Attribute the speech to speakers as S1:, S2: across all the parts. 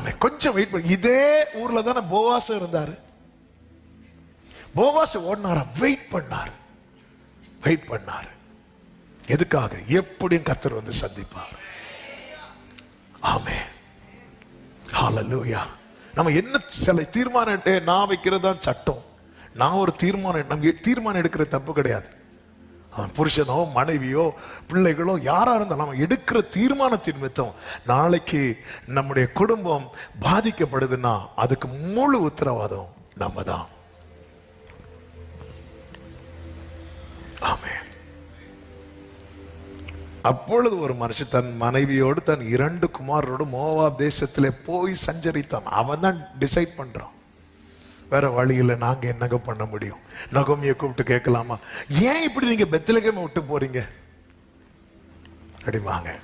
S1: ஆமே கொஞ்சம் வெயிட் பண்ணி. இதே ஊர்ல தானே போவாஸ் இருந்தாரு. போவாஸ் ஓடினாரா? வெயிட் பண்ணாரு. வெயிட் பண்ணாரு. எதுக்காக? எப்படியும் கத்தர் வந்து சந்திப்பார். ஆமே ஹாலலூயா நம்ம என்ன சில தீர்மானம் நான் வைக்கிறது தான் சட்டம். நான் ஒரு தீர்மானம் நம்ம தீர்மானம் எடுக்கிற தப்பு கிடையாது. அவன் புருஷனோ மனைவியோ பிள்ளைகளோ யாராக இருந்தாலும் நம்ம எடுக்கிற தீர்மானத்தின் மித்தம் நாளைக்கு நம்முடைய குடும்பம் பாதிக்கப்படுதுன்னா அதுக்கு முழு உத்தரவாதம் நம்ம தான் ஆமே அப்பொழுது ஒரு மனுஷன் தன் மனைவியோடு தன் இரண்டு குமாரோடு மோவாப் தேசத்திலே போய் சஞ்சரித்தான். அவன் தான் டிசைட் பண்றான். வேற வழியில நாங்க என்னங்க பண்ண முடியும்? நகோமியை கூப்பிட்டு கேட்கலாமா? ஏன் இப்படி நீங்க பெத்தலகமே விட்டு போறீங்க? அடி வாங்க.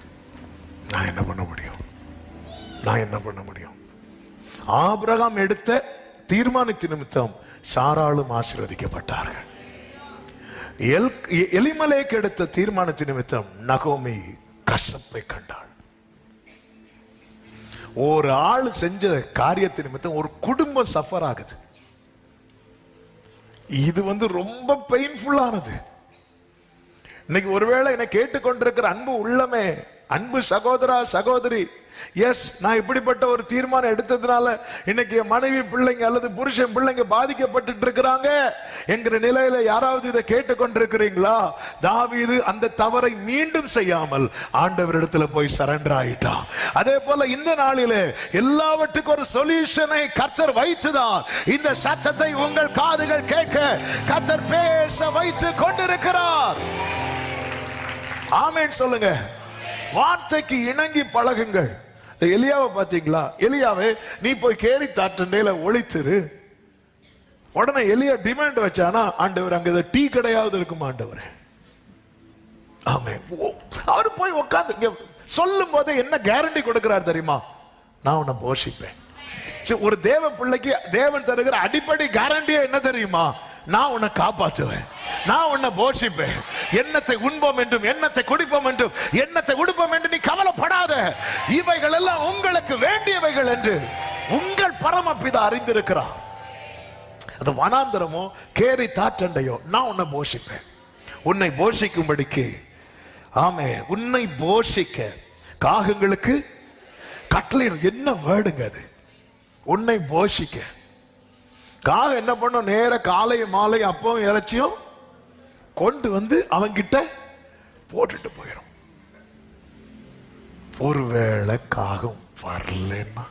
S1: நான் என்ன பண்ண முடியும்? நான் என்ன பண்ண முடியும்? ஆபிரகாம் எடுத்த தீர்மானத்தின் நிமித்தம் சாராளும் ஆசீர்வதிக்கப்பட்டார்கள். எல் எலிமலேக்கு எடுத்த தீர்மானத்தின் நிமித்தம் நகோமி கசப்பை கண்டாள். ஒரு ஆள் செஞ்ச காரியத்தின் நிமித்தம் ஒரு குடும்பம் சஃபர் ஆகுது. இது வந்து ரொம்ப பெயின்ஃபுல்லானது இன்னைக்கு ஒருவேளை என்னை கேட்டுக்கொண்டிருக்கிற அன்பு உள்ளமே அன்பு சகோதரா சகோதரி. எஸ் நான் இப்படிப்பட்ட ஒரு தீர்மானம் எடுத்ததுனால இன்னைக்கு மனைவி பிள்ளைங்க அல்லது புருஷன் பிள்ளைங்க பாதிக்கப்பட்டு இருக்கிறாங்க என்கிற நிலையில யாராவது இதை கேட்டுக்கொண்டிருக்கிறீங்களா? தாவீது அந்த தவறை மீண்டும் செய்யாமல் ஆண்டவரிடத்துல போய் சரண்டர் ஆயிட்டான். அதே போல இந்த நாளிலே எல்லாவற்றுக்கும் ஒரு சொல்யூஷனை கத்தர் வைத்துதான். இந்த சத்தத்தை உங்கள் காதுகள் கேட்க கத்தர் பேச வைத்து கொண்டிருக்கிறார். ஆமேன் சொல்லுங்க. வார்த்தைக்கு இணங்கி பழகுங்கள். இந்த எலியாவை பார்த்தீங்களா? எலியாவே நீ போய் கேரி தாட்டண்டையில ஒழித்துரு உடனே எலியா டிமாண்ட் வச்சானா ஆண்டவர் அங்க டீ கடையாவது இருக்குமா ஆண்டவர்? ஆமே அவர் போய் உட்காந்து சொல்லும் போது என்ன கேரண்டி கொடுக்கிறார் தெரியுமா? நான் உன்னை போஷிப்பேன். சரி, ஒரு தேவ பிள்ளைக்கு தேவன் தருகிற அடிப்படை கேரண்டியா என்ன தெரியுமா? நான் உன்னை காப்பாற்றுவேன் நான் உன்னை போஷிப்பேன். எண்ணத்தை உண்போம் என்றும் எண்ணத்தை குடிப்போம் என்றும் எண்ணத்தை உடுப்போம் என்று நீ கவலைப்படாத. இவைகள் எல்லாம் உங்களுக்கு வேண்டியவைகள் என்று உங்கள் பரமபிதா அறிந்திருக்கிறார். அது வனாந்தரமோ கேரி தாற்றண்டையோ நான் உன்னை போஷிப்பேன். உன்னை போஷிக்கும்படிக்கு ஆமே உன்னை போஷிக்க காகங்களுக்கு கட்டளை என்ன வேர்டுங்க அது? உன்னை போஷிக்க. காகம் என்ன பண்ணும்? நேர காலையும் மாலை அப்பவும் இறைச்சியும் கொண்டு வந்து அவங்கிட்ட போட்டுட்டு போயிடும் ஒருவேளை காகம் வரலன்னா?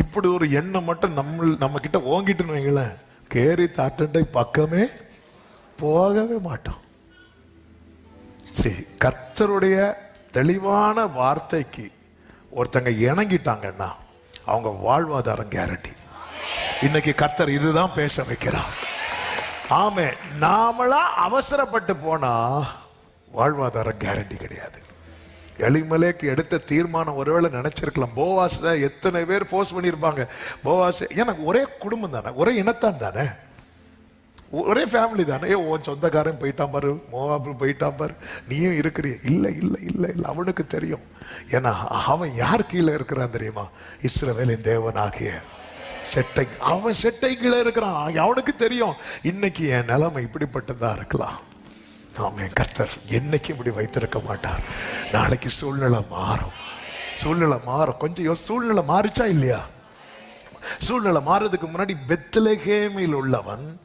S1: இப்படி ஒரு எண்ணம் மட்டும் நம்ம நம்ம கிட்ட ஓங்கிட்டுன்னு வைங்களேன். கேரி தாட்டண்டை பக்கமே போகவே மாட்டோம். சரி கர்த்தருடைய தெளிவான வார்த்தைக்கு ஒருத்தங்க இணங்கிட்டாங்கன்னா அவங்க வாழ்வாதாரம் கேரண்டி இன்னைக்கு கர்த்தர் இதுதான் பேச வைக்கிறார். ஆமே நாமளா அவசரப்பட்டு போனா வாழ்வாதாரம் கேரண்டி கிடையாது. எளிமலேக்கு எடுத்த தீர்மானம் ஒருவேளை நினைச்சிருக்கலாம். போவாஸ் தான் எத்தனை பேர் ஃபோர்ஸ் பண்ணியிருப்பாங்க? போவாஸ் எனக்கு ஒரே குடும்பம் தானே ஒரே இனத்தான் தானே. ஒரே ஃபேமிலி தானே. ஏ உன் சொந்தக்காரன் போயிட்டான் பாரு மோவாபு போயிட்டான் பாரு நீயும் இருக்கிறிய. இல்லை இல்லை இல்லை இல்லை அவனுக்கு தெரியும். ஏன்னா அவன் யார் கீழே இருக்கிறான் தெரியுமா? இஸ்ரவேலின் தேவனாகிய செட்டை அவன் செட்டை கீழே இருக்கிறான். அவனுக்கு தெரியும். இன்னைக்கு என் நிலைமை இப்படிப்பட்டதா இருக்கலாம். ஆமே கர்த்தர் என்னைக்கும் இப்படி வைத்திருக்க மாட்டார்? நாளைக்கு சூழ்நிலை மாறும். சூழ்நிலை மாறும். கொஞ்சம் சூழ்நிலை மாறிச்சா இல்லையா? சூழ்நிலை மாறதுக்கு முன்னாடி பெத்லகேமில் உள்ளவன்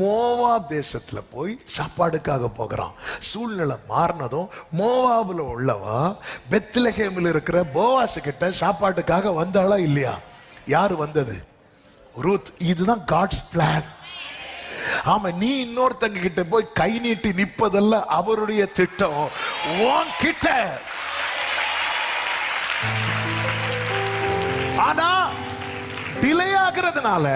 S1: மோவா தேசத்துல போய் சாப்பாடுக்காக போகிறான். சூழ்நிலை மாறினதும் மோவாவில் உள்ளவா பெத்லகேமில் இருக்கிற போவாசு கிட்ட சாப்பாட்டுக்காக வந்தாளா இல்லையா? யாரு வந்தது? ரூத் இதுதான் காட்ஸ் பிளான் ஆமா நீ இன்னொருத்தங்க கிட்ட போய் கை நீட்டி நிப்பதல்ல அவருடைய திட்டம். உன் கிட்ட ஆனா டிலே ஆகிறதுனால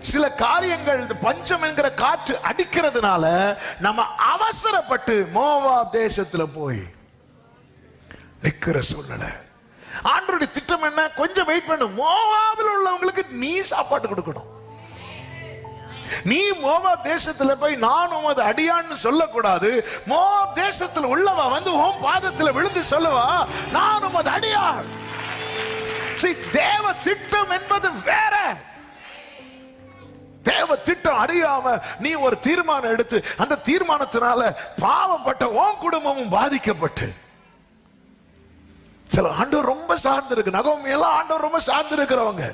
S1: சில காரியங்கள் பஞ்சம் என்கிற காற்று அடிக்கிறதுனால நம்ம அவசரப்பட்டு மோவா தேசத்துல போய் நிக்கிற சூழ்நிலை. ஆண்டருடைய திட்டம் என்ன? கொஞ்சம் வெயிட் பண்ணு. மோவாவில் உள்ளவங்களுக்கு நீ சாப்பாடு கொடுக்கணும். நீ மோவாப் தேசத்துல போய் நான் உமது அடியான்னு சொல்லக்கூடாது. மோவாப் தேசத்துல உள்ளவா வந்து உன் பாதத்துல விழுந்து சொல்லுவா? நான் உமது அடியான். தேவ திட்டம் என்பது வேற. தேவ திட்டம் அறியாம நீ ஒரு தீர்மானம் எடுத்து அந்த தீர்மானத்தினால பாவப்பட்ட உன் குடும்பமும் பாதிக்கப்பட்டு. சில ஆண்டவர் ரொம்ப சார்ந்து இருக்கு நகோமி எல்லாம் ஆண்டவர் ரொம்ப சார்ந்து இருக்கிறவங்க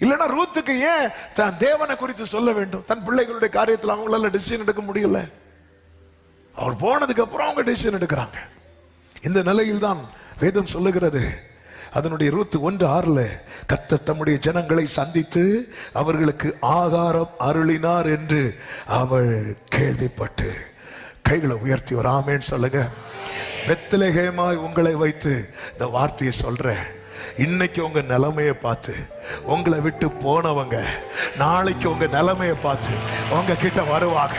S1: இல்லைன்னா ரூத்துக்கு ஏன் தன் தேவனை குறித்து சொல்ல வேண்டும்? தன் பிள்ளைகளுடைய காரியத்தில் அவங்களால டிசிஷன் எடுக்க முடியல. அவர் போனதுக்கு அப்புறம் அவங்க டிசிஷன் எடுக்கிறாங்க. இந்த நிலையில் தான் வேதம் சொல்லுகிறது. அதனுடைய ரூத்து ஒன்று ஆறுல கத்த தம்முடைய ஜனங்களை சந்தித்து அவர்களுக்கு ஆகாரம் அருளினார் என்று அவள் கேள்விப்பட்டு. கைகளை உயர்த்தி ஒரு ஆமேன்னு சொல்லுங்க. பெத்தலகேமாய் உங்களை வைத்து இந்த வார்த்தையை சொல்றேன் இன்னைக்கு உங்க நிலைமையை பார்த்து உங்களை விட்டு போனவங்க நாளைக்கு உங்க நிலைமையை பார்த்து உங்க கிட்ட வருவாங்க.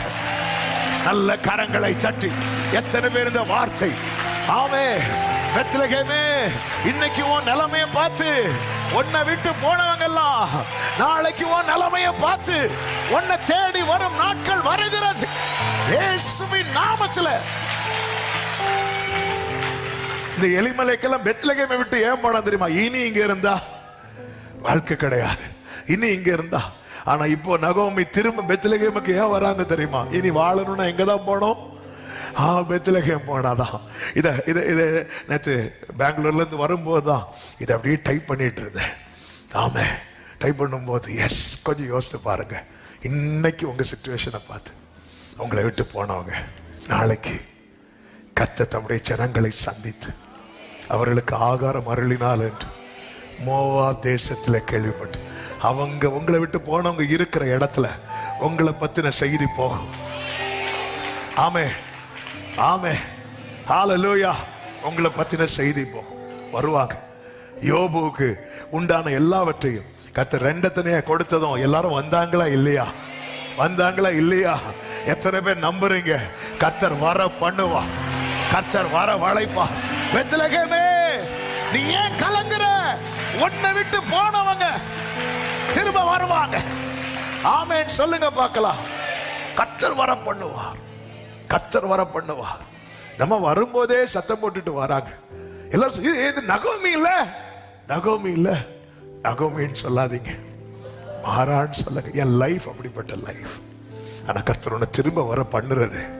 S1: நல்ல கரங்களை சட்டி எத்தனை பேர் இந்த வார்த்தை? ஆமே பெத்லகேமே இன்னைக்கு உன் நிலைமையை பார்த்து உன்னை விட்டு போனவங்க எல்லாம் நாளைக்கு உன் நிலைமையை பார்த்து உன்னை தேடி வரும் நாட்கள் வருகிறது. இயேசுவின் நாமத்துல இந்த எலிமலைக்கெல்லாம் பெத்லகேமை விட்டு ஏன் போனா தெரியுமா? இனி இங்க இருந்தா வாழ்க்கை கிடையாது. இனி இங்க இருந்தா. ஆனா இப்போ நகோமி திரும்ப பெத்லகேமுக்கு ஏன் வராங்க தெரியுமா? இனி வாழணும்னா எங்க தான் போனோம்? ஆ பெத்லகேம் போனாதான். இத இத இத நேற்று பெங்களூர்ல இருந்து வரும்போது தான் இதை அப்படியே டைப் பண்ணிட்டு இருந்தேன். ஆமே டைப் பண்ணும்போது எஸ் கொஞ்சம் யோசித்து பாருங்க. இன்னைக்கு உங்க சுச்சுவேஷனை பார்த்து உங்களை விட்டு போனவங்க நாளைக்கு கத்த தம்முடைய ஜனங்களை சந்தித்து அவர்களுக்கு ஆகாரம் அருளினால் என்று. மோவா தேசத்துல கேள்விப்பட்டு அவங்க உங்களை விட்டு போனவங்க இருக்கிற இடத்துல உங்களை பத்தின செய்தி போகும். ஆமே ஆமே. ஹalleluya உங்களை பத்தின செய்தி போகும். வருவாங்க. யோபுவுக்கு உண்டான எல்லாவற்றையும் கத்த ரெண்டத்தனையா கொடுத்ததும் எல்லாரும் வந்தாங்களா இல்லையா? வந்தாங்களா இல்லையா? எத்தனை பேர் நம்புறீங்க? கத்தர் வர பண்ணுவா கத்தர் வர வளைப்பா பெத்தலகமே நீ ஏன் கலங்குற? உன்னை விட்டு போனவங்க திரும்ப வருவாங்க. ஆமேன் சொல்லுங்க பார்க்கலாம். கத்தர் வர பண்ணுவார். கத்தர் வர பண்ணுவார். நம்ம வரும்போதே சத்தம் போட்டுட்டு வராங்க. எல்லாம் இது- நகோமி இல்ல? நகோமி இல்ல? நகோமின்னு சொல்லாதீங்க. மாறான்னு சொல்லுங்க. என் லைஃப் அப்படிப்பட்ட லைஃப் ஆனா கத்தர் உன்னை திரும்ப வர பண்ணுறது.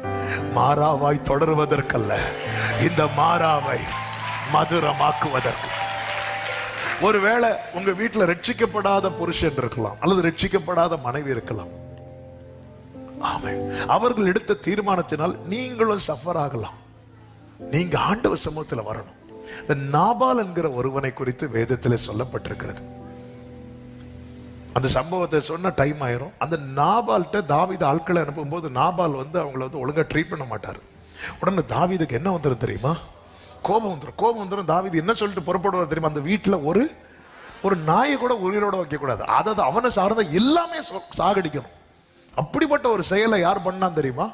S1: மாறாவாய் தொடருவதற்கல்ல. இந்த மாறாவை மதுரமாக்குவதற்கு. ஒருவேளை உங்க வீட்டில் ரட்சிக்கப்படாத புருஷன் இருக்கலாம் அல்லது ரட்சிக்கப்படாத மனைவி இருக்கலாம். அவர்கள் எடுத்த தீர்மானத்தினால் நீங்களும் சஃபர் ஆகலாம். நீங்க ஆண்டவர் சமூகத்தில் வரணும். இந்த நாபால் என்கிற ஒருவனை குறித்து வேதத்தில் சொல்லப்பட்டிருக்கிறது. அந்த சம்பவத்தை சொன்ன டைம் ஆயிரும். அந்த நாபால்கிட்ட தாவீது ஆட்களை அனுப்பும்போது நாபால் வந்து அவங்கள வந்து ஒழுங்காக ட்ரீட் பண்ண மாட்டார். உடனே தாவிதுக்கு என்ன வந்துடும் தெரியுமா? கோபம் வந்துடும் கோபம் வந்துடும் தாவீது என்ன சொல்லிட்டு புறப்படுவார் தெரியுமா? அந்த வீட்டில் ஒரு ஒரு நாயை கூட உயிரோட வைக்கக்கூடாது. அதாவது அவனை சார்ந்த எல்லாமே சாகடிக்கணும். அப்படிப்பட்ட ஒரு செயலை யார் பண்ணான் தெரியுமா?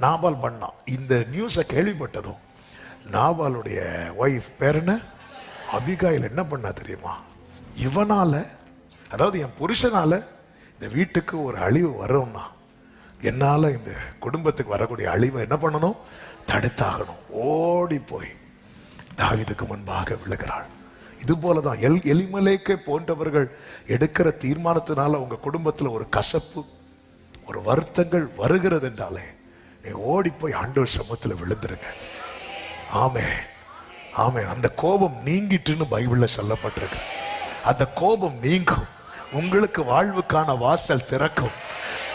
S1: நாபால் பண்ணான். இந்த நியூஸை கேள்விப்பட்டதும் நாபாலுடைய ஒய்ஃப் பேர் என்ன? அபிகாயில் என்ன பண்ணா தெரியுமா? இவனால் அதாவது என் புருஷனால் இந்த வீட்டுக்கு ஒரு அழிவு வரும்னா என்னால் இந்த குடும்பத்துக்கு வரக்கூடிய அழிவை என்ன பண்ணணும்? தடுத்தாகணும். ஓடி போய் தாவிதுக்கு முன்பாக விழுகிறாள். இது போல தான் எல் எலிமலேக்கை போன்றவர்கள் எடுக்கிற தீர்மானத்தினால உங்கள் குடும்பத்தில் ஒரு கசப்பு ஒரு வருத்தங்கள் வருகிறது என்றாலே நீ ஓடி போய் ஆண்டவர் சமூகத்தில் விழுந்துருங்க. ஆமே. ஆமே. அந்த கோபம் நீங்கிட்டுன்னு பைபிளில் சொல்லப்பட்டிருக்கு. அந்த கோபம் நீங்கும். உங்களுக்கு வாழ்வுக்கான வாசல் திறக்கும்.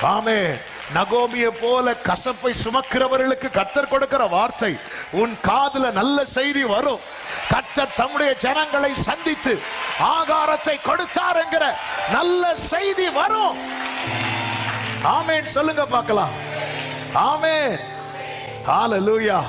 S1: ஆமே நகோமிய போல கசப்பை சுமக்கிறவர்களுக்கு கத்தர் கொடுக்கிற வார்த்தை உன் காதுல நல்ல செய்தி வரும். கத்தர் தம்முடைய ஜனங்களை சந்தித்து ஆகாரத்தை கொடுத்தார் என்கிற நல்ல செய்தி வரும். ஆமேன் சொல்லுங்க பார்க்கலாம். ஆமேன். ஹalleluya.